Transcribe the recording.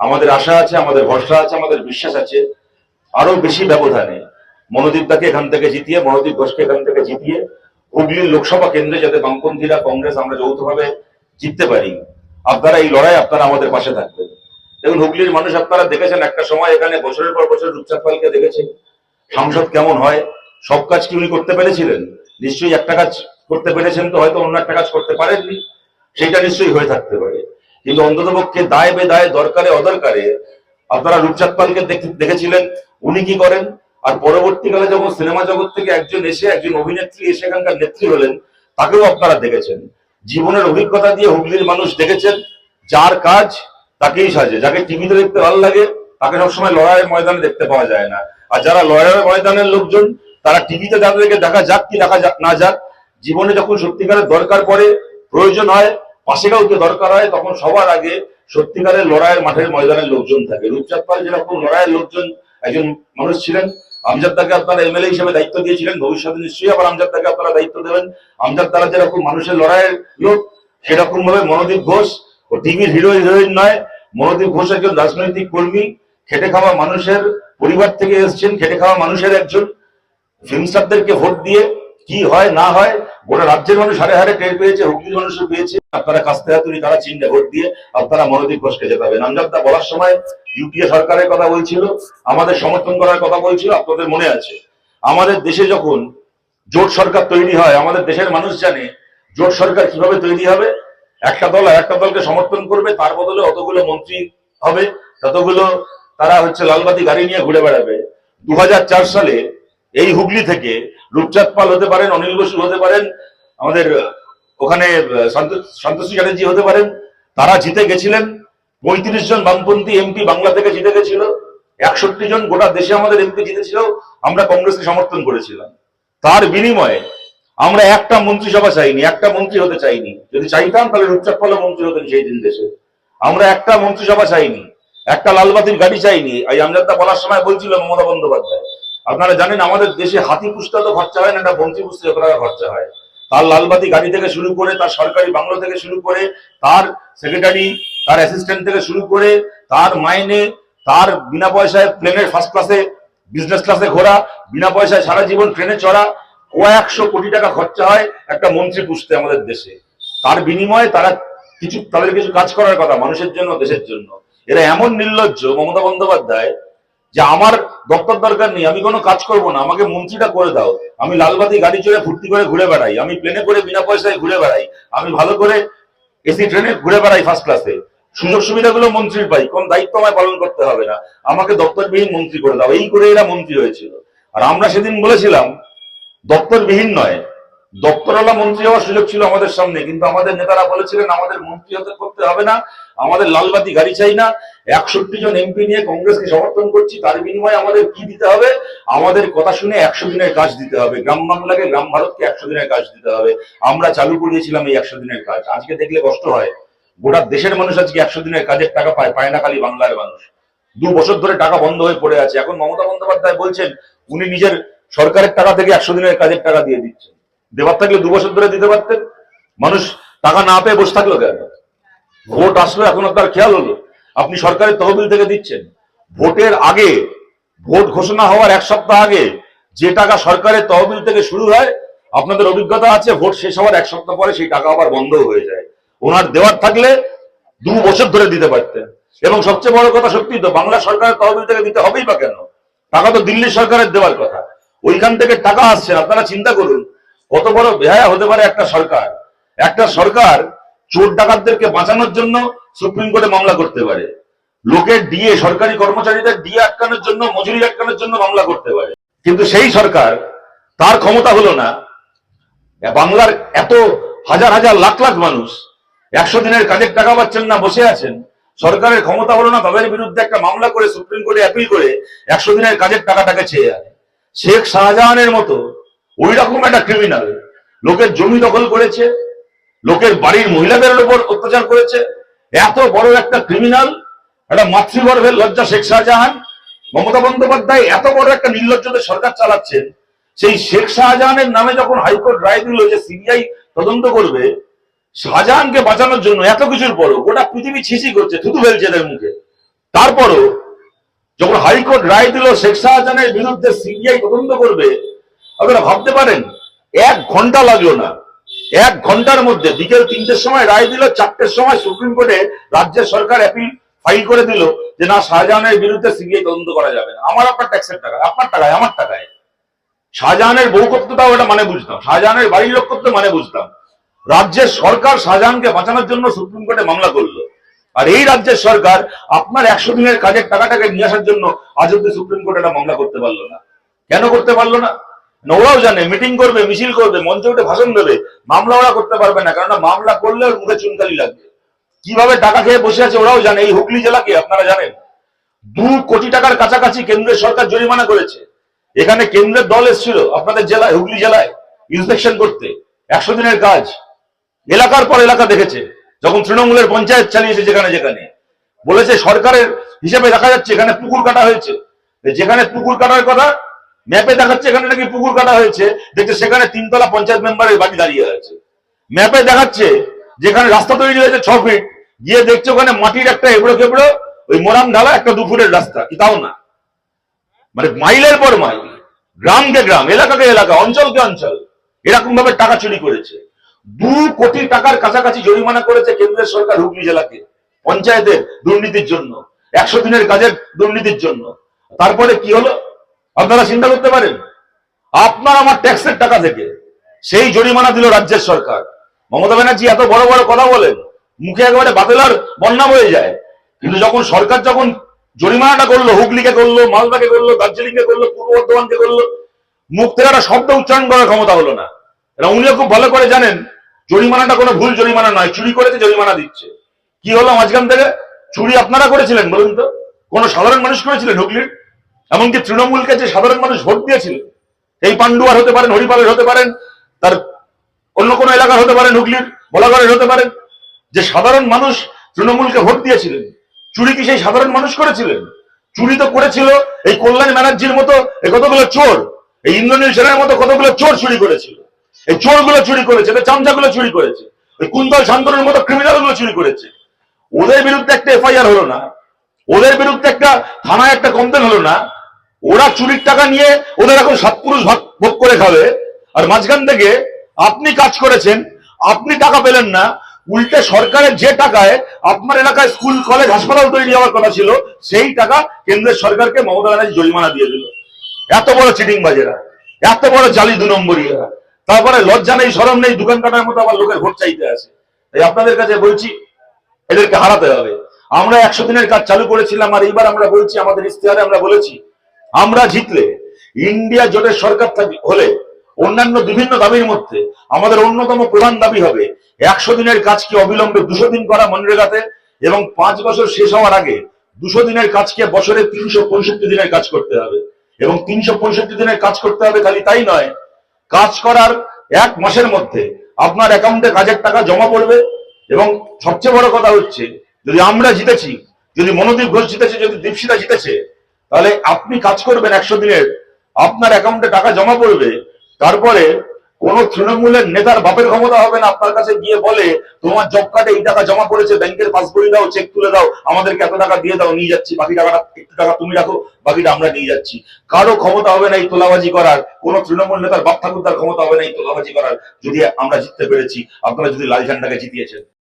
আমাদের আশা আছে, আমাদের ভরসা আছে, আমাদের বিশ্বাস আছে। আরও বেশি ব্যবধানে মনোদীপ দাকে এখান থেকে জিতিয়ে, মনোদীপ ঘোষকে এখান থেকে জিতিয়ে হুগলির লোকসভা কেন্দ্রে যাতে বামপন্থীরা, কংগ্রেস আমরা যৌথভাবে জিততে পারি, আপনারা এই লড়াই আপনারা আমাদের পাশে থাকবেন। দেখুন, হুগলির মানুষ আপনারা দেখেছেন একটা সময় এখানে বছরের পর বছর রূপচাঁদ পালকে দেখেছেন সাংসদ কেমন হয়? সব কাজ কি উনি করতে পেরেছিলেন? নিশ্চয়ই একটা কাজ করতে পেরেছেন তো, হয়তো অন্য একটা কাজ করতে পারেননি। সেটা নিশ্চয়ই হয়ে থাকতে পারে। কিন্তু অন্ততপক্ষে দায় বেদায়, দরকারে, অদরকারে আপনারা রূপচাঁদ পালকে দেখেছিলেন, উনি কি করেন? আর পরবর্তীকালে যখন সিনেমা জগৎ থেকে একজন এসে, একজন অভিনেত্রী এসে এখানকার নেত্রী হলেন, তাকেও আপনারা দেখেছেন। জীবনের অভিজ্ঞতা দিয়ে হুগলির মানুষ দেখেছেন, যার কাজ তাকেই সাজে। যাকে টিভিতে দেখতে ভালো লাগে, তাকে সবসময় লড়াইয়ের ময়দানে দেখতে পাওয়া যায় না। আর যারা লড়াইয়ের ময়দানের লোকজন, তারা টিভিতে যাদেরকে দেখা যাক কি দেখা না যাক। জীবনে যখন সত্যিকারের দরকার পড়ে, প্রয়োজন হয় পাশে কাউকে দরকার হয়, তখন সবার আগে সত্যিকারের লড়াইয়ের মাঠের ময়দানের লোকজন থাকে। রূপচাঁদ পাল যেরকম লড়াইয়ের লোকজন, একজন মানুষ ছিলেন, আমজাদ দাকে আপনারা এমএলএ হিসেবে দায়িত্ব দিয়েছিলেন, ভবিষ্যতে নিশ্চয়ই আবার আমজাদ তাকে আপনারা দায়িত্ব দেবেন। আমজাদ তারা যেরকম মানুষের লড়াইয়ের লোক সেরকম ভাবে মনোদীপ ঘোষ, ও টিভির হিরো হিরোইন নয়, মনোদীপ ঘোষ একজন রাজনৈতিক কর্মী, খেটে খাওয়া মানুষের পরিবার থেকে এসেছেন, খেটে খাওয়া মানুষের একজন। ফিল্ম স্টারদেরকে ভোট দিয়ে কি হয়, না হয়, গোটা রাজ্যের মানুষ হারে হারে টের পেয়েছে, হুগলির মানুষও পেয়েছে। আপনারা কাস্তে হাতুড়ি তারা চিহ্নে ভোট দিয়ে আপনারা মনোদীপ ঘোষকে জেতাবেন আমজাদা বলার সময় ইউপিএ সরকারের কথা বলছিল, আমাদের সমর্থন করার কথা বলছিল, আপনাদের মনে আছে? আমাদের দেশে যখন জোট সরকার তৈরি হয়, আমাদের দেশের মানুষ জানে জোট সরকার কীভাবে তৈরি হবে। একটা দল একটা দলকে সমর্থন করবে, তার বদলে অতগুলো মন্ত্রী হবে, ততগুলো তারা হচ্ছে লালবাতি গাড়ি নিয়ে ঘুরে বেড়াবে। দু হাজার চার সালে এই হুগলি থেকে রূপচাঁদ পাল হতে পারেন, অনিল বসু হতে পারেন, আমাদের ওখানে সন্তোষ চ্যাটার্জি হতে পারেন, তারা জিতে গেছিলেন। পঁয়ত্রিশ জন বামপন্থী এমপি বাংলা থেকে জিতে গেছিল। একষট্টি জন গোটা দেশে আমাদের এমপি জিতেছিল, আমরা কংগ্রেসকে সমর্থন করেছিলাম। তার বিনিময়ে আমরা একটা মন্ত্রিসভা চাইনি, একটা মন্ত্রী হতে চাইনি। যদি চাইতাম, তাহলে রূপচাঁদ পালও মন্ত্রী হতেন সেই দিন দেশে। আমরা একটা মন্ত্রিসভা চাইনি, একটা লালবাতির গাড়ি চাইনি। এই আমজাদা বলার সময় বলছিল মমতা বন্দ্যোপাধ্যায়, আপনারা জানেন আমাদের দেশে হাতি পুষতে তো খরচা হয় না, একটা মন্ত্রী পুষতে খরচা হয়। তার লালবাতি গাড়ি থেকে শুরু করে, তার সরকারি বাংলো থেকে শুরু করে, তার সেক্রেটারি তার অ্যাসিস্ট্যান্ট থেকে শুরু করে, তার মাইনে, তার বিনা পয়সায় প্লেনের ফার্স্ট ক্লাসে বিজনেস ক্লাসে ঘোরা, বিনা পয়সায় সারা জীবন ট্রেনে চড়া, কয়েকশো কোটি টাকা খরচা হয় একটা মন্ত্রী পুষতে আমাদের দেশে। তার বিনিময়ে তারা কিছু, তাদের কিছু কাজ করার কথা মানুষের জন্য, দেশের জন্য। এরা এমন নির্লজ্জ মমতা বন্দ্যোপাধ্যায় যে আমার দপ্তর দরকার নেই, আমি কোনো কাজ করব না, আমাকে মন্ত্রীটা করে দাও। আমি লালবাতি গাড়ি চড়ে ফুর্তি করে ঘুরে বেড়াই, আমি প্লেনে করে বিনা পয়সায় ঘুরে বেড়াই, আমি ভালো করে এসি ট্রেনে ঘুরে বেড়াই ফার্স্ট ক্লাসে সুযোগ সুবিধাগুলো মন্ত্রীর পাই, কোন দায়িত্ব আমায় পালন করতে হবে না। আমাকে দপ্তরবিহীন মন্ত্রী করে দাও, এই করে এরা মন্ত্রী হয়েছিল। আর আমরা সেদিন বলেছিলাম, দপ্তরবিহীন নয় দপ্তরওয়ালা মন্ত্রী হওয়ার সুযোগ ছিল আমাদের সামনে, কিন্তু আমাদের নেতারা বলেছিলেন, আমাদের মন্ত্রী হতে করতে হবে না, আমাদের লালবাতি গাড়ি চাই না, একষট্টি জন এমপি নিয়ে কংগ্রেসকে সমর্থন করছি, তার বিনিময়ে আমাদের কি দিতে হবে? আমাদের কথা শুনে একশো দিনের কাজ দিতে হবে, গ্রাম বাংলাকে, গ্রাম ভারতকে একশো দিনের কাজ দিতে হবে। আমরা চালু করিয়েছিলাম এই একশো দিনের কাজ, আজকে দেখলে কষ্ট হয়। গোটা দেশের মানুষ আজকে একশো দিনের কাজের টাকা পায় পায় না খালি বাংলার মানুষ। দু বছর ধরে টাকা বন্ধ হয়ে পড়ে আছে, এখন মমতা বন্দ্যোপাধ্যায় বলছেন, উনি নিজের সরকারের টাকা থেকে একশো দিনের কাজের টাকা দিয়ে দিচ্ছেন। দেবার থাকলে দু বছর ধরে দিতে পারতেন। মানুষ টাকা না পেয়ে বসে থাকল কেন? ভোট আসলো, এখন আপনার খেয়াল হলো? আপনি সরকারের তহবিল থেকে দিচ্ছেন। ভোটের আগে, ভোট ঘোষণা হওয়ার এক সপ্তাহ আগে যে টাকা সরকারের তহবিল থেকে শুরু হয়, আপনাদের অভিজ্ঞতা আছে, ভোট শেষ হওয়ার এক সপ্তাহ পরে সেই টাকা আবার বন্ধ হয়ে যায়। ওনার দেওয়ার থাকলে দু বছর ধরে দিতে পারতেন। এবং সবচেয়ে বড় কথা সত্যি তো, বাংলা সরকারের তহবিল থেকে দিতে হবেই বা কেন? টাকা তো দিল্লি সরকারের দেওয়ার কথা। ওইখান থেকে টাকা আসছে আপনারা চিন্তা করুন। কত বড় বেহায়া হতে পারে একটা সরকার? একটা সরকার চোর ডাকাতদেরকে বাঁচানোর জন্য সুপ্রিম কোর্টে মামলা করতে পারে। লোকের ডিএ, সরকারি কর্মচারীদের ডিএ আটকানোর জন্য, মজুরি আটকানোর জন্য মামলা করতে পারে। কিন্তু সেই সরকার তার ক্ষমতা হলো না। বাংলার এত হাজার হাজার লাখ লাখ মানুষ একশো দিনের কাজের টাকা পাচ্ছেন না, বসে আছেন। সরকারের ক্ষমতা হলো না, তাদের বিরুদ্ধে একটা মামলা করে, সুপ্রিম কোর্টে অ্যাপিল করে একশো দিনের কাজের টাকাটাকে চেয়ে আনে শেখ শাহজাহানের মতো ওই রকম একটা ক্রিমিনাল লোকের জমি দখল করেছে, লোকের বাড়ির মহিলাদের উপর অত্যাচার করেছে। এত বড় একটা ক্রিমিনাল একটা মাতৃগর্ভের লজ্জা শেখ শাহজাহান, মমতা বন্দ্যোপাধ্যায় এত বড় একটা নির্লজ্জদের সরকার চালাচ্ছেন সেই শেখ শাহজাহানের নামে যখন হাইকোর্ট রায় দিল যে সিবিআই তদন্ত করবে, শাহজাহানকে বাঁচানোর জন্য এত কিছুর পরও গোটা পৃথিবী ছিছি করছে, থুতু ফেলছে এদের মুখে। তারপরও যখন হাইকোর্ট রায় দিল শেখ শাহজাহানের বিরুদ্ধে সিবিআই তদন্ত করবে আপনারা ভাবতে পারেন এক ঘণ্টা লাগল না। এক ঘণ্টার মধ্যে বিকেল তিনটের সময় রায় দিল চারটের সময় সুপ্রিম কোর্টে রাজ্যের সরকার অ্যাপিল ফাইল করে দিল যে না শাহজাহানের বিরুদ্ধে সিবিআই তদন্ত করা যাবে না। আমার আপনার ট্যাক্সের টাকা আপনার টাকায় আমার টাকায়। শাহজাহানের বউ করতেটাও এটা মানে বুঝতাম শাহজাহানের বাড়ির লোক করতে মানে বুঝতাম। রাজ্যের সরকার শাহজাহানকে বাঁচানোর জন্য সুপ্রিম কোর্টে মামলা করল। আর এই রাজ্যের সরকার আপনার একশো দিনের কাজের টাকাটাকে নিয়ে আসার জন্য আজ অব্দি সুপ্রিম কোর্টে একটা মামলা করতে পারল না। কেন করতে পারল না না, ওরাও জানে মিটিং করবে, মিছিল করবে, মঞ্চে উঠে ভাষণ দেবে মামলা ওরা করতে পারবে না কারণ মামলা করলে ওর মুখে চুনকালি লাগবে। কীভাবে টাকা খেয়ে বসে আছে ওরাও জানে, এই হুগলি জেলাকে আপনারা জানেন? দু কোটি টাকার কাছাকাছি কেন্দ্রের সরকার জরিমানা করেছে। এখানে কেন্দ্রের দল এসেছিল, আপনাদের জেলায়, হুগলি জেলায় ইন্সপেকশন করতে। একশো দিনের কাজ। এলাকার পর এলাকা দেখেছে, যখন তৃণমূলের পঞ্চায়েত চালিয়েছে যেখানে যেখানে। বলেছে সরকারের হিসেবে দেখা যাচ্ছে, এখানে পুকুর কাটা হয়েছে। যেখানে পুকুর কাটার কথা ম্যাপে দেখাচ্ছে এখানে নাকি পুকুর কাটা হয়েছে। দেখছে সেখানে তিনতলা পঞ্চায়েত মেম্বারের বাড়ি দাঁড়িয়ে আছে ম্যাপে দেখাচ্ছে যেখানে রাস্তা তৈরি হয়েছে ছ ফিট গিয়ে দেখছে ওখানে মাটির একটা এবড়ো খেবড়ো, ওই মোরাম ঢালা একটা দুপুরের রাস্তা, কি তাও না? মানে মাইলের পর মাইল। গ্রামকে গ্রাম, এলাকাকে এলাকা, অঞ্চলকে অঞ্চল। এরকম ভাবে টাকা চুরি করেছে। দু কোটি টাকার কাছাকাছি জরিমানা করেছে কেন্দ্রের সরকার হুগলি জেলাকে, পঞ্চায়েতের দুর্নীতির জন্য, একশো দিনের কাজের দুর্নীতির জন্য। তারপরে কি হলো? আপনারা চিন্তা করতে পারেন? আপনার আমার ট্যাক্সের টাকা থেকে সেই জরিমানা দিল রাজ্যের সরকার। মমতা ব্যানার্জি এত বড় বড় কথা বলেন, মুখে একেবারে বাতেলার বন্যা হয়ে যায়। কিন্তু যখন সরকার যখন জরিমানাটা করল, হুগলিকে করল, মালদাকে করল, দার্জিলিংকে করল, পূর্ব বর্ধমানকে করল, মুখ থেকে একটা শব্দ উচ্চারণ করার ক্ষমতা হলো না। এটা উনিও খুব ভালো করে জানেন, জরিমানাটা কোনো ভুল জরিমানা নয়, চুরি করেছে, জরিমানা দিচ্ছে। কি হলো মাঝখান থেকে? চুরি আপনারা করেছিলেন বলুন তো? কোনো সাধারণ মানুষ করেছিলেন হুগলির? এমনকি তৃণমূলকে যে সাধারণ মানুষ ভোট দিয়েছিলেন এই পান্ডুয়ার হতে পারেন, হরিপালের হতে পারেন, তার অন্য কোনো এলাকার হতে পারেন, হুগলির বলাগড়ের হতে পারেন, যে সাধারণ মানুষ তৃণমূলকে ভোট দিয়েছিলেন, চুরি কি সেই সাধারণ মানুষ করেছিলেন? চুরি তো করেছিল এই কল্যাণ ব্যানার্জির মতো এই কতগুলো চোর, এই ইন্দ্রনীল সেনের মতো কতগুলো চোর চুরি করেছিল, এই চোরগুলো চুরি করেছে, এই চামচাগুলো চুরি করেছে ওই কুন্তল শান্তনুর মতো ক্রিমিনালগুলো চুরি করেছে। ওদের বিরুদ্ধে একটা এফআইআর হলো না, ওদের বিরুদ্ধে একটা থানায় একটা কমপ্লেন হলো না ওরা চুরির টাকা নিয়ে ওদের এখন সৎপুরুষ ভাগ করে খাবে। আর মাঝখান থেকে আপনি কাজ করেছেন, আপনি টাকা পেলেন না, উল্টে সরকারের যে টাকায় আপনার এলাকায় স্কুল, কলেজ, হাসপাতাল তৈরি হওয়ার কথা ছিল, সেই টাকা কেন্দ্রের সরকারকে মমতা ব্যানার্জি জরিমানা দিয়ে দিল। এত বড় চিটিং বাজেরা এত বড় জালি দু নম্বরিয়া তারপরে লজ্জা নেই সরম নেই, দোকান কাটার মতো আবার লোকের ভোট চাইতে আসে তাই আপনাদের কাছে বলছি, এদেরকে হারাতে হবে। আমরা একশো দিনের কাজ চালু করেছিলাম আর এইবার আমরা বলছি, আমাদের ইশতেহারে আমরা বলেছি আমরা জিতলে ইন্ডিয়া জোটের সরকার হলে অন্যান্য বিভিন্ন দাবির মধ্যে আমাদের অন্যতম প্রধান দাবি হবে একশো দিনের কাজকে অবিলম্বে দুশো দিন করা মনরেগাতে এবং পাঁচ বছর শেষ হওয়ার আগে দুশো দিনের কাজকে বছরে তিনশো পঁয়ষট্টি দিনের কাজ করতে হবে। এবং তিনশো পঁয়ষট্টি দিনের কাজ করতে হবে খালি তাই নয়, কাজ করার এক মাসের মধ্যে আপনার অ্যাকাউন্টে কাজের টাকা জমা পড়বে এবং সবচেয়ে বড় কথা হচ্ছে, যদি আমরা জিতেছি, যদি মনোদীপ ঘোষ জিতেছে, যদি দীপশিতা জিতেছে তাহলে আপনি কাজ করবেন একশো দিনের, আপনার অ্যাকাউন্টে টাকা জমা পড়বে, তারপরে কোন তৃণমূলের নেতার বাপের ক্ষমতা হবে না, আপনার কাছে গিয়ে বলে, তোমার জব কার্ডে এই টাকা জমা পড়েছে, ব্যাংকের পাসবই দাও চেক তুলে দাও, আমাদেরকে এত টাকা দিয়ে দাও, নিয়ে যাচ্ছি, বাকি টাকাটা, একটু টাকা তুমি রাখো, বাকিটা আমরা নিয়ে যাচ্ছি। কারও ক্ষমতা হবে না এই তোলাবাজি করার, কোন তৃণমূল নেতার বাপ ঠাকুরদার ক্ষমতা হবে না এই তোলাবাজি করার, যদি আমরা জিততে পেরেছি, আপনারা যদি লাল ঝান্ডাকে জিতিয়েছেন।